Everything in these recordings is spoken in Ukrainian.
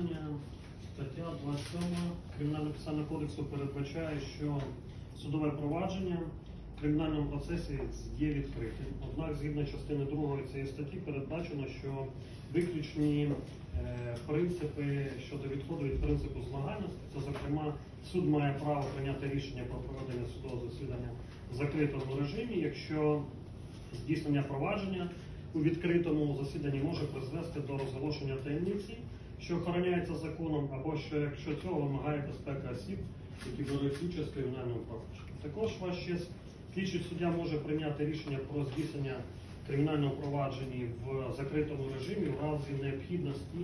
питання. Стаття 27 Кримінального процесуального кодексу передбачає, що судове провадження в кримінальному процесі є відкритим. Однак, згідно частини 2 цієї статті, передбачено, що виключні е, принципи щодо відходу від принципу змагальності, це, зокрема, суд має право прийняти рішення про проведення судового засідання в закритому режимі, якщо здійснення провадження у відкритому засіданні може призвести до розголошення таємниці, що охороняється законом, або що якщо цього вимагає безпека осіб, які беруть участь в кримінальному провадженні. Також ваш честь слідчий суддя може прийняти рішення про здійснення кримінального провадження в закритому режимі в разі необхідності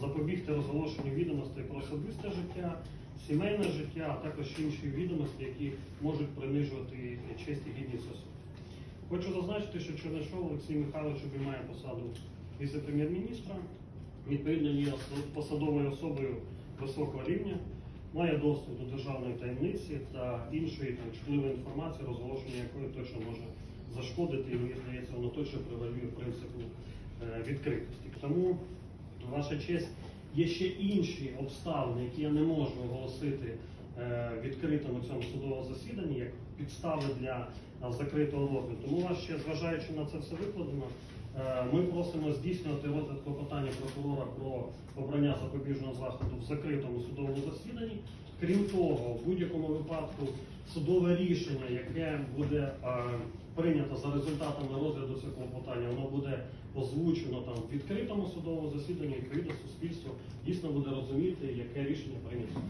запобігти розголошенню відомостей про особисте життя, сімейне життя, а також інші відомості, які можуть принижувати честь і гідність особи. Хочу зазначити, що Чернишов Олексій Михайлович обіймає посаду віце-прем'єр-міністра, відповідно є посадовою особою високого рівня, має доступ до державної таємниці та іншої там, чутливої інформації, розголошення якої точно може зашкодити, і мені здається, воно точно превалює принципу е, відкритості. Тому, ваша честь, є ще інші обставини, які я не можу оголосити відкритому цьому судовому засіданні, як підстави для е, закритого розгляду. Тому ще, зважаючи на це все викладено, е, ми просимо здійснювати розгляд клопотання прокурора про обрання запобіжного заходу в закритому судовому засіданні. Крім того, в будь-якому випадку судове рішення, яке буде е, прийнято за результатами розгляду цього клопотання, воно буде озвучено там в відкритому судовому засіданні, відповідно суспільство дійсно буде розуміти, яке рішення прийнято.